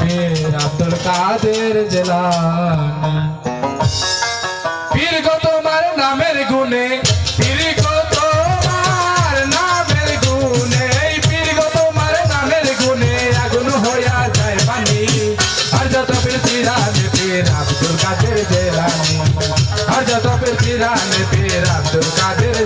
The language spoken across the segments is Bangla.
পীর আব্দুল কাদের জেলানি। পীর গো তোমার নামের গুণে পীর গো তোমার নামের এই পীর গো তোমার নামের আগুন হইয়া যায় পানি। আর যত পীর পিরানে পীর আব্দুল কাদের জেলানি। আর যত পীর পিরানে পীর আব্দুল কাদের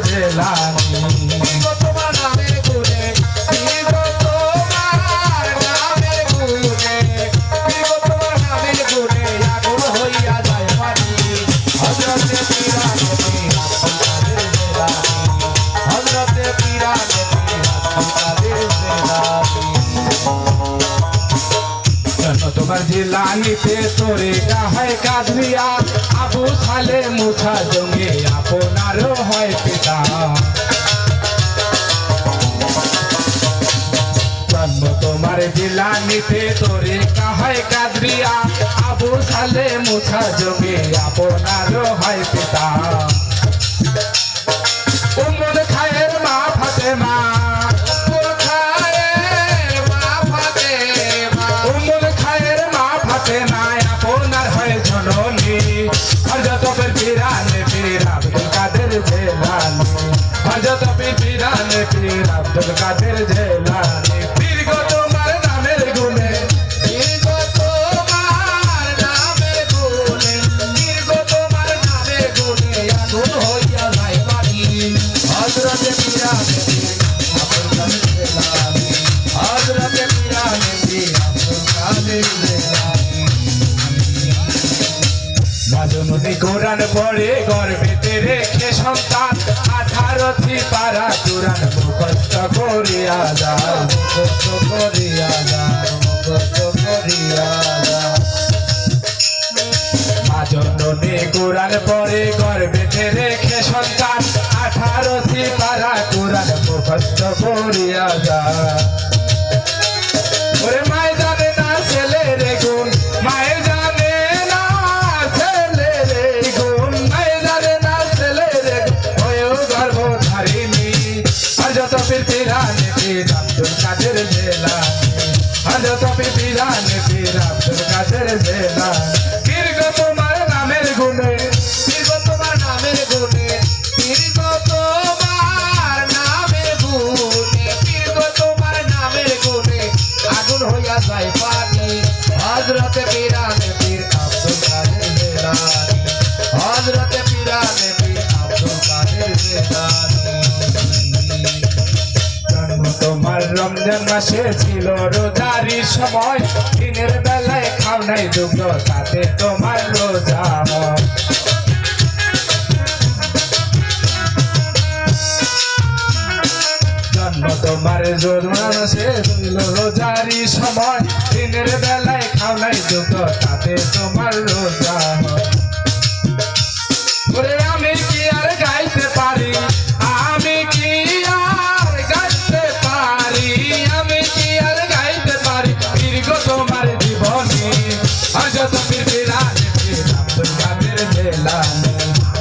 তোমার তোরে গাহায় কাদরিয়া আবু সালে মুছা জঙ্গে আপনারও হয় পিতা। তোমার জিলানিতে তোরে কাহায় কাদরিয়া আবু সালে মুছা জঙ্গে আপনারও হয় পিতা। পীর আব্দুল কাদের জেলানি পীর গো তোমার নামের গুণে, দীর্ঘ তোমার নামের গুণে, দীর্ঘ তোমার নামের গুণে আগুন হইয়া যায় পানি হযরতে পীর আব্দুল কাদের জেলানী হযরতে পীর আব্দুল কাদের জেলানী মাজনুনি কোরআন পড়ে গর্বেতে রেখে সন্তান আঠারো পারা কোরআন মুখস্থ করিয়া দাও, মুখস্থ করিয়া যাও মুখস্থ করিয়া মাজনুনি কোরআন পরে গর্বেতে রেখে সন্তান আঠারো পারা কোরআন মুখস্থ করিয়া দাও। পিরানে পীর পীর নামের গুণে গুণে দীর্ঘ তোমার নামের গুণে হইয়া যায় পানি, হজরতে পীর রমজান মাসে ছিল রোজারি সময়। দিনের বেলায় খাও নাই দুগ্ধ, তাতে তোমার রোজা তোমার মাসে ছিল রোজারি সময়। দিনের বেলায় খাও নাই দুগ্ধ, তাতে তোমার রোজা হয়। জেলানি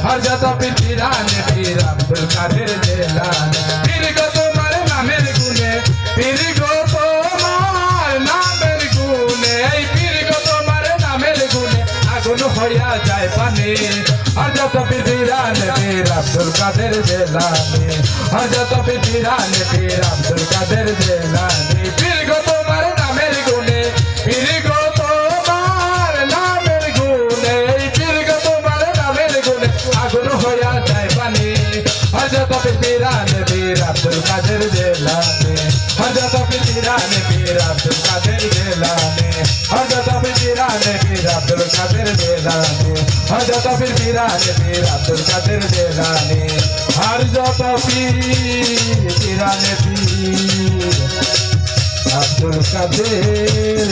পীর পিরানে পীর আব্দুল কাদের জেলানি। দীর্ঘ তোমার নামের গুণে দীর্ঘ তোমার নামের গুণে। এই দীর্ঘ তোমার নামের গুণে আগুন হইয়া যায় পানি। হজরত পিরানে পীর আব্দুল কাদের জেলানি। হজরত পিরানে পীর আব্দুল কাদের জেলানি। পীর গো তোমার হজরত পিরানে পীর আব্দুল কাদের জেলানি হজরত পিরানে পীর আব্দুল কাদের জেলানি হজরত পিরানে পীর আব্দুল কাদের জেলানি হজরত পিরানে পীর আব্দুল কাদের জেলানি হজরত পিরানে পীর আব্দুল কাদের